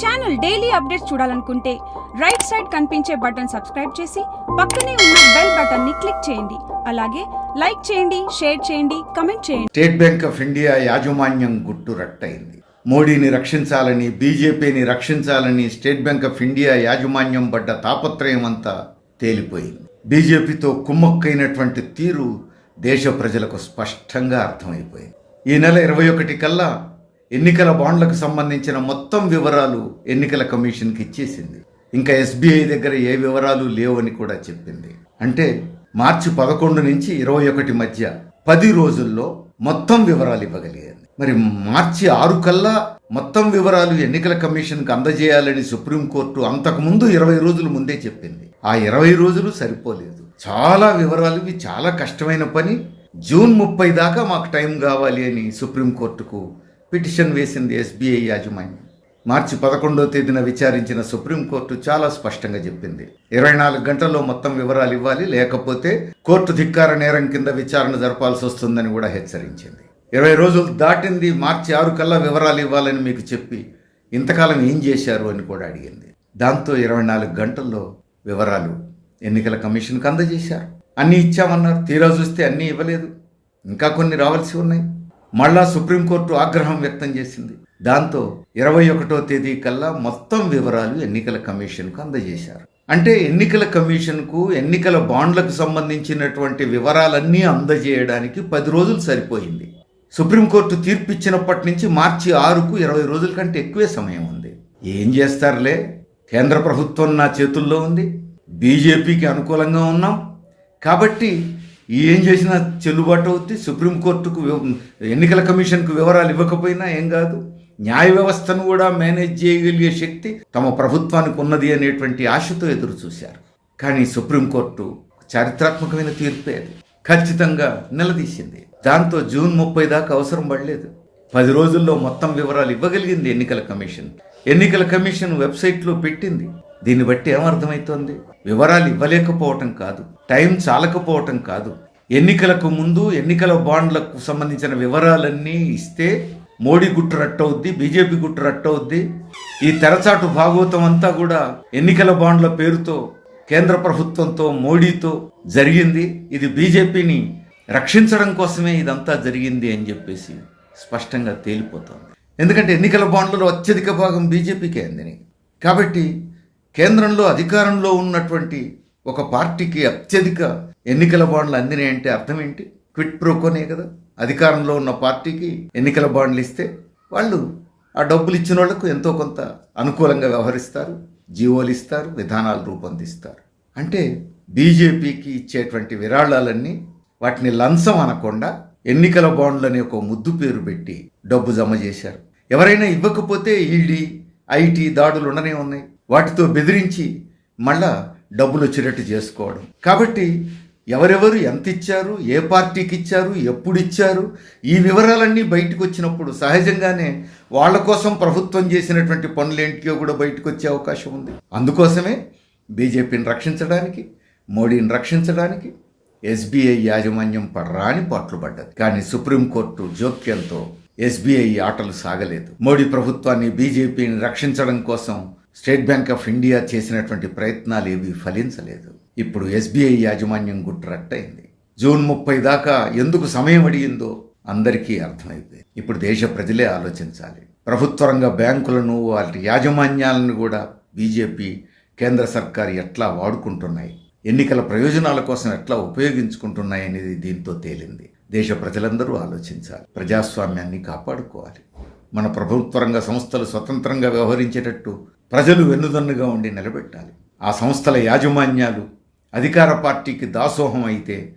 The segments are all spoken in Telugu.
ఛానల్ డైలీ అప్డేట్స్ చూడాలనుకుంటే రైట్ సైడ్ కనిపించే బటన్ సబ్స్క్రైబ్ చేసి పక్కనే ఉన్న బెల్ బటన్ని క్లిక్ చేయండి. అలాగే లైక్ చేయండి షేర్ చేయండి కమెంట్ చేయండి. స్టేట్ బ్యాంక్ ఆఫ్ ఇండియా యాజమాన్యం గుట్టు రట్టయింది. మోడీని రక్షించాలని బీజేపీని రక్షించాలని స్టేట్ బ్యాంక్ ఆఫ్ ఇండియా యాజమాన్యం పడ్డ తాపత్రయం అంతా తేలిపోయింది. బీజేపీతో కుమ్మక్కైనటువంటి తీరు దేశ ప్రజలకు స్పష్టంగా అర్థమైపోయింది. ఈ నెల ఇరవై ఒకటి కల్లా ఎన్నికల బాండ్లకు సంబంధించిన మొత్తం వివరాలు ఎన్నికల కమిషన్కి ఇచ్చేసింది. ఇంకా ఎస్బీఐ దగ్గర ఏ వివరాలు లేవని కూడా చెప్పింది. అంటే మార్చి పదకొండు నుంచి ఇరవై ఒకటి మధ్య పది రోజుల్లో మొత్తం వివరాలు ఇవ్వగలిగింది. మరి మార్చి ఆరు కల్లా మొత్తం వివరాలు ఎన్నికల కమిషన్కి అందజేయాలని సుప్రీంకోర్టు అంతకుముందు ఇరవై రోజుల ముందే చెప్పింది. ఆ ఇరవై రోజులు సరిపోలేదు. చాలా వివరాలు ఇవి చాలా కష్టమైన పని. జూన్ ముప్పై దాకా మాకు టైం కావాలి అని సుప్రీంకోర్టుకు పిటిషన్ వేసింది ఎస్బీఐ యాజమాన్యం. మార్చి పదకొండో తేదీన విచారించిన సుప్రీంకోర్టు చాలా స్పష్టంగా చెప్పింది. ఇరవై నాలుగు గంటల్లో మొత్తం వివరాలు ఇవ్వాలి లేకపోతే కోర్టు ధిక్కార నేరం కింద విచారణ జరపాల్సి వస్తుందని కూడా హెచ్చరించింది. ఇరవై రోజులు దాటింది మార్చి ఆరు కల్లా వివరాలు ఇవ్వాలని మీకు చెప్పి ఇంతకాలం ఏం చేశారు అని కూడా అడిగింది. దాంతో ఇరవై నాలుగు గంటల్లో వివరాలు ఎన్నికల కమిషన్కి అందజేశారు. అన్నీ ఇచ్చామన్నారు తీరా చూస్తే అన్నీ ఇవ్వలేదు. ఇంకా కొన్ని రావాల్సి ఉన్నాయి. మళ్ళా సుప్రీంకోర్టు ఆగ్రహం వ్యక్తం చేసింది. దాంతో ఇరవై ఒకటో తేదీ కల్లా మొత్తం వివరాలు ఎన్నికల కమిషన్కు అందజేశారు. అంటే ఎన్నికల కమిషన్కు ఎన్నికల బాండ్లకు సంబంధించినటువంటి వివరాలన్నీ అందజేయడానికి పది రోజులు సరిపోయింది. సుప్రీంకోర్టు తీర్పిచ్చినప్పటి నుంచి మార్చి ఆరుకు ఇరవై రోజుల కంటే ఎక్కువే సమయం ఉంది. ఏం చేస్తారులే? కేంద్ర ప్రభుత్వం నా చేతుల్లో ఉంది. బీజేపీకి అనుకూలంగా ఉన్నాం. కాబట్టి ఏం చేసినా చెల్లుబాటు అవుద్ది. సుప్రీంకోర్టుకు ఎన్నికల కమిషన్కు వివరాలు ఇవ్వకపోయినా ఏం కాదు. న్యాయ వ్యవస్థను కూడా మేనేజ్ చేయగలిగే శక్తి తమ ప్రభుత్వానికి ఉన్నది అనేటువంటి ఆశతో ఎదురు చూశారు. కానీ సుప్రీంకోర్టు చారిత్రాత్మకమైన తీర్పే అది. ఖచ్చితంగా నిలదీసింది. దాంతో జూన్ ముప్పై దాకా అవసరం పడలేదు. పది రోజుల్లో మొత్తం వివరాలు ఇవ్వగలిగింది ఎన్నికల కమిషన్. ఎన్నికల కమిషన్ వెబ్సైట్లో పెట్టింది. దీన్ని బట్టి ఏమర్థమవుతోంది వివరాలు ఇవ్వలేకపోవటం కాదు. టైం చాలకపోవటం కాదు. ఎన్నికలకు ముందు ఎన్నికల బాండ్లకు సంబంధించిన వివరాలన్నీ ఇస్తే మోడీ గుట్టు రట్టవుద్ది బీజేపీ గుట్టు రట్టవుద్ది. ఈ తెరచాటు భాగవతం అంతా కూడా ఎన్నికల బాండ్ల పేరుతో కేంద్ర ప్రభుత్వంతో మోడీతో జరిగింది. ఇది బీజేపీని రక్షించడం కోసమే ఇదంతా జరిగింది అని చెప్పేసి స్పష్టంగా తేలిపోతుంది. ఎందుకంటే ఎన్నికల బాండ్లలో అత్యధిక భాగం బీజేపీకే అందినాయి. కాబట్టి కేంద్రంలో అధికారంలో ఉన్నటువంటి ఒక పార్టీకి అత్యధిక ఎన్నికల బాండ్లు అందినాయంటే అర్థం ఏంటి? క్విట్ ప్రోకోనే కదా. అధికారంలో ఉన్న పార్టీకి ఎన్నికల బాండ్లు ఇస్తే వాళ్ళు ఆ డబ్బులు ఇచ్చిన వాళ్ళకు ఎంతో కొంత అనుకూలంగా వ్యవహరిస్తారు జీవోలు ఇస్తారు విధానాలు రూపొందిస్తారు. అంటే బీజేపీకి ఇచ్చేటువంటి విరాళాలన్నీ వాటిని లంచం అనకుండా ఎన్నికల బాండ్లు అనే ఒక ముద్దు పేరు పెట్టి డబ్బు జమ చేశారు. ఎవరైనా ఇవ్వకపోతే ఈడీ ఐటీ దాడులు ఉండనే ఉన్నాయి. వాటితో బెదిరించి మళ్ళా డబ్బులు వచ్చేటట్టు చేసుకోవడం. కాబట్టి ఎవరెవరు ఎంత ఇచ్చారు ఏ పార్టీకి ఇచ్చారు ఎప్పుడు ఇచ్చారు ఈ వివరాలన్నీ బయటకు వచ్చినప్పుడు సహజంగానే వాళ్ళ కోసం ప్రభుత్వం చేసినటువంటి పనులు ఏంటియో కూడా బయటకు వచ్చే అవకాశం ఉంది. అందుకోసమే బీజేపీని రక్షించడానికి మోడీని రక్షించడానికి ఎస్బీఐ యాజమాన్యం పడరాని పాటలు పడ్డది. కానీ సుప్రీంకోర్టు జోక్యంతో ఎస్బీఐ ఆటలు సాగలేదు. మోడీ ప్రభుత్వాన్ని బీజేపీని రక్షించడం కోసం స్టేట్ బ్యాంక్ ఆఫ్ ఇండియా చేసినటువంటి ప్రయత్నాలు ఏవి ఫలించలేదు. ఇప్పుడు ఎస్బీఐ యాజమాన్యం గుట్రట్టయింది జూన్ ముప్పై దాకా ఎందుకు సమయం అడిగిందో అందరికీ అర్థమైంది. ఇప్పుడు దేశ ప్రజలే ఆలోచించాలి. ప్రభుత్వ రంగ బ్యాంకులను వాటి యాజమాన్యాలను కూడా బీజేపీ కేంద్ర సర్కారు ఎట్లా వాడుకుంటున్నాయి? ఎన్నికల ప్రయోజనాల కోసం ఎట్లా ఉపయోగించుకుంటున్నాయి అనేది దీంతో తేలింది. దేశ ప్రజలందరూ ఆలోచించాలి. ప్రజాస్వామ్యాన్ని కాపాడుకోవాలి. మన ప్రభుత్వ రంగ సంస్థలు స్వతంత్రంగా వ్యవహరించేటట్టు ప్రజలు వెన్నుదన్నుగా ఉండి నిలబెట్టాలి. ఆ సంస్థల యాజమాన్యాలు అధికార పార్టీకి దాసోహం అయితే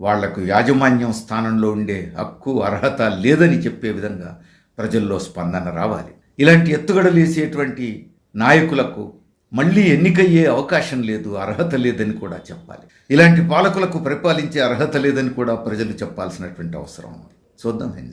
వాళ్ళకు యాజమాన్యం స్థానంలో ఉండే హక్కు అర్హత లేదని చెప్పే విధంగా ప్రజల్లో స్పందన రావాలి. ఇలాంటి ఎత్తుగడలేసేటువంటి నాయకులకు మళ్ళీ ఎన్నికయ్యే అవకాశం లేదు అర్హత లేదని కూడా చెప్పాలి. ఇలాంటి పాలకులకు పరిపాలించే అర్హత లేదని కూడా ప్రజలు చెప్పాల్సినటువంటి అవసరం ఉంది. చూద్దాం ఏం